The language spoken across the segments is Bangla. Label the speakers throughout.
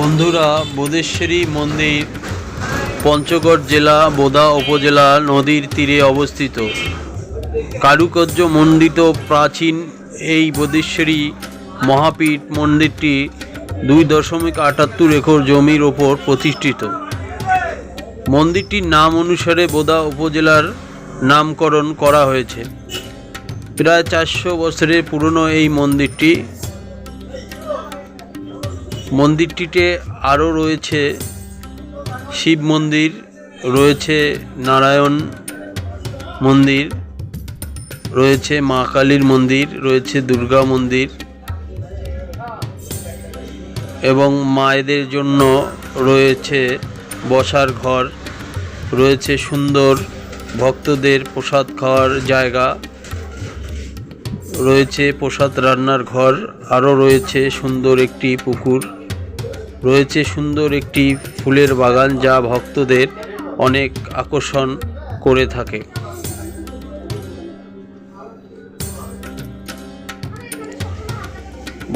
Speaker 1: বন্ধুরা, বোধেশ্বরী মন্দির, পঞ্চগড় জেলা, বোদা উপজেলা নদীর তীরে অবস্থিত। কারুকার্য মণ্ডিত প্রাচীন এই বোধেশ্বরী মহাপীঠ মন্দিরটি দুই দশমিক আটাত্তর একর জমির ওপর প্রতিষ্ঠিত। মন্দিরটির নাম অনুসারে বোদা উপজেলার নামকরণ করা হয়েছে। প্রায় চারশো বছরের পুরনো এই মন্দিরটি মন্দিরটিতে আরও রয়েছে শিব মন্দির, রয়েছে নারায়ণ মন্দির, রয়েছে মা কালীর মন্দির, রয়েছে দুর্গা মন্দির এবং মায়েদের জন্য রয়েছে বসার ঘর, রয়েছে সুন্দর ভক্তদের প্রসাদ খাওয়ার জায়গা, রয়েছে প্রসাদ রান্নার ঘর, আরও রয়েছে সুন্দর একটি পুকুর। রয়েছে সুন্দর একটি ফুলের বাগান যা ভক্তদের অনেক আকর্ষণ করে থাকে।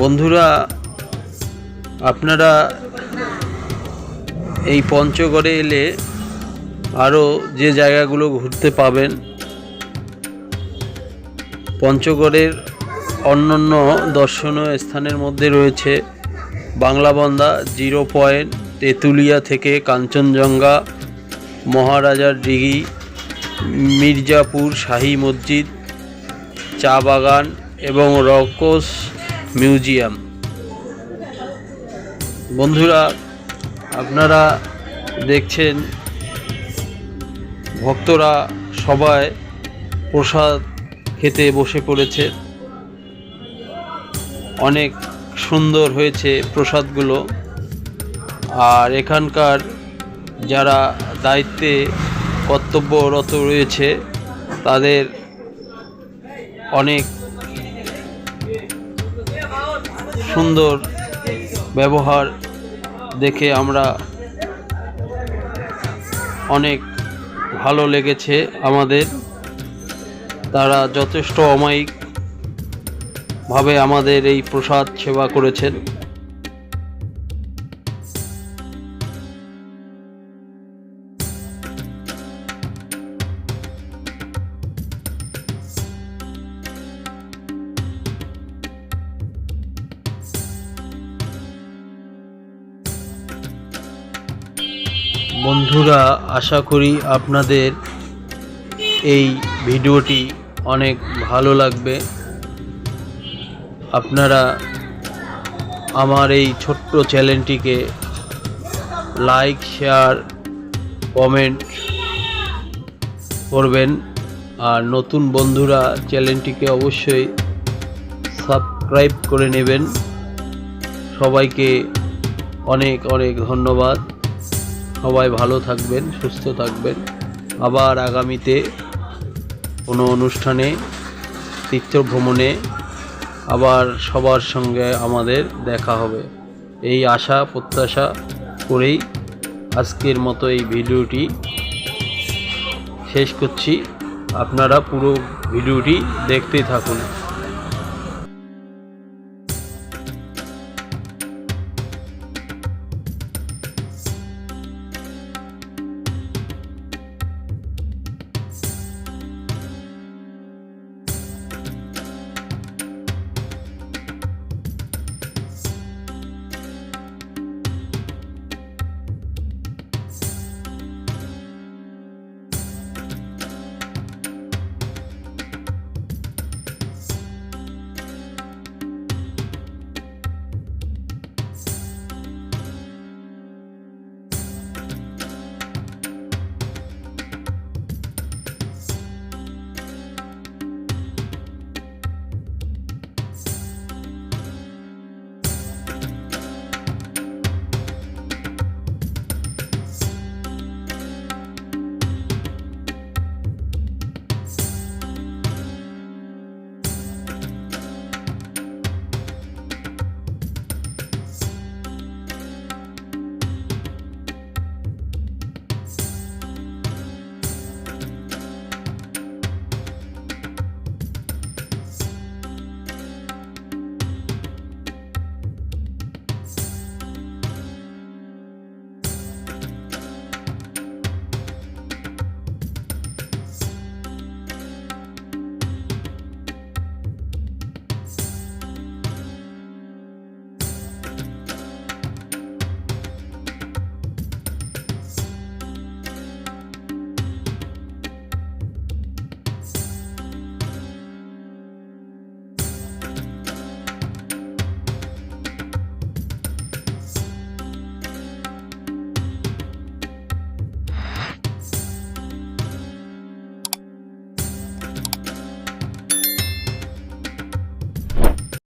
Speaker 1: বন্ধুরা, আপনারা এই পঞ্চগড়ে এলে আরও যে জায়গাগুলো ঘুরতে পাবেন, পঞ্চগড়ের অন্যান্য দর্শনীয় স্থানের মধ্যে রয়েছে বাংলাবন্দা জিরো পয়েন্ট তেঁতুলিয়া থেকে কাঞ্চনজঙ্ঘা, মহারাজার দিঘি মির্জাপুর শাহী মসজিদ, চা বাগান এবং রকস মিউজিয়াম। বন্ধুরা, আপনারা দেখছেন, ভক্তরা সবাই প্রসাদ খেতে বসে পড়েছে। অনেক সুন্দর হয়েছে প্রসাদগুলো। আর এখানকার যারা দায়িত্বে কর্তব্যরত রয়েছে, তাদের অনেক সুন্দর ব্যবহার দেখে আমরা অনেক ভালো লেগেছে আমাদের। তারা যথেষ্ট অমায়িক। ভাবে আমাদের এই প্রসাদ সেবা করেছেন। বন্ধুরা, আশা করি আপনাদের এই ভিডিওটি অনেক ভালো লাগবে। আপনারা আমার এই ছোট্ট চ্যানেলটিকে লাইক, শেয়ার, কমেন্ট করবেন। আর নতুন বন্ধুরা চ্যানেলটিকে অবশ্যই সাবস্ক্রাইব করে নেবেন। সবাইকে অনেক অনেক ধন্যবাদ। সবাই ভালো থাকবেন, সুস্থ থাকবেন। আবার আগামীতে কোনো অনুষ্ঠানে তীর্থ ভ্রমণে আবার সবার সঙ্গে আমাদের দেখা হবে। এই আশা, প্রত্যাশা করেই আজকের মতো এই ভিডিওটি শেষ করছি। আপনারা পুরো ভিডিওটি দেখতেই থাকুন।